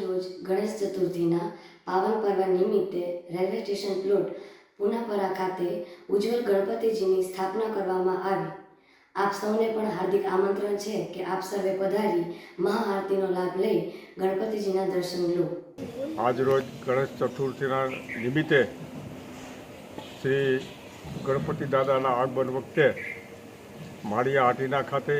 રોજ ગણેશ ચતુર્થીના પાવન પર્વ નિમિત્તે રેલવે સ્ટેશન પ્લોટ પુનાપરા ખાતે ઉજ્જવલ ગણપતિજીની સ્થાપના કરવામાં આવી. આપ સૌને પણ હાર્દિક આમંત્રણ છે કે આપ સર્વે પધારી મહાઆરતીનો લાભ લઈ ગણપતિજીના દર્શન લો. આજરોજ ગણેશ ચતુર્થીના નિમિત્તે શ્રી ગણપતિ દાદાના આગમન વખતે માળિયા આટીના ખાતે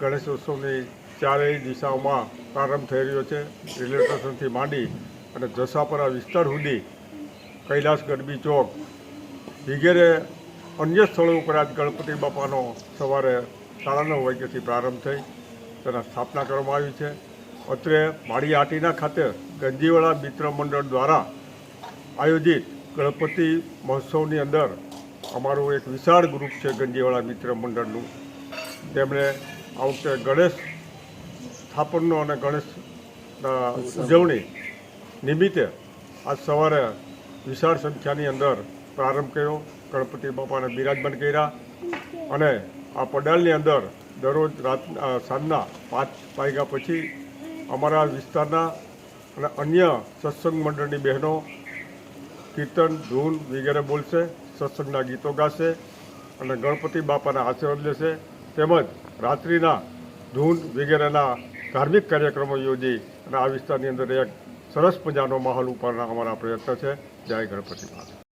ગણેશ ઉત્સવની ચારેય દિશાઓમાં પ્રારંભ થઈ રહ્યો છે. રેલવે સ્ટેશનથી માંડી અને જસાપરા વિસ્તાર સુધી કૈલાસ ગરબી ચોક વગેરે અન્ય સ્થળો ઉપર આજ ગણપતિ બાપાનો સવારે સાડા નવ વાગ્યાથી પ્રારંભ થઈ તેના સ્થાપના કરવામાં આવી છે. અત્રે માળી આટીના ખાતે ગંજીવાળા મિત્ર મંડળ દ્વારા આયોજિત ગણપતિ મહોત્સવની અંદર અમારું એક વિશાળ ગ્રુપ છે ગંજીવાળા મિત્ર મંડળનું. તેમણે આ વખતે ગણેશ સ્થાપનનો અને ગણેશ ઉજવણી નિમિત્તે આજ સવારે વિશાળ સંખ્યાની અંદર પ્રારંભ કર્યો. ગણપતિ બાપાને બિરાજમાન કર્યા અને આ પડાલની અંદર દરરોજ રાત સાંજના પાંચ વાગ્યા પછી અમારા વિસ્તારના અને અન્ય સત્સંગ મંડળની બહેનો કીર્તન, ધૂન વગેરે બોલશે, સત્સંગના ગીતો ગાશે અને ગણપતિ બાપાના આશીર્વાદ લેશે. તેમજ રાત્રિના ધૂન વગેરેના ધાર્મિક કાર્યક્રમો યોજી અને આ વિસ્તારની અંદર એક સરસ મજાનો માહોલ ઉપરના અમારા પ્રયત્ન છે. જય ગણપતિ બાપા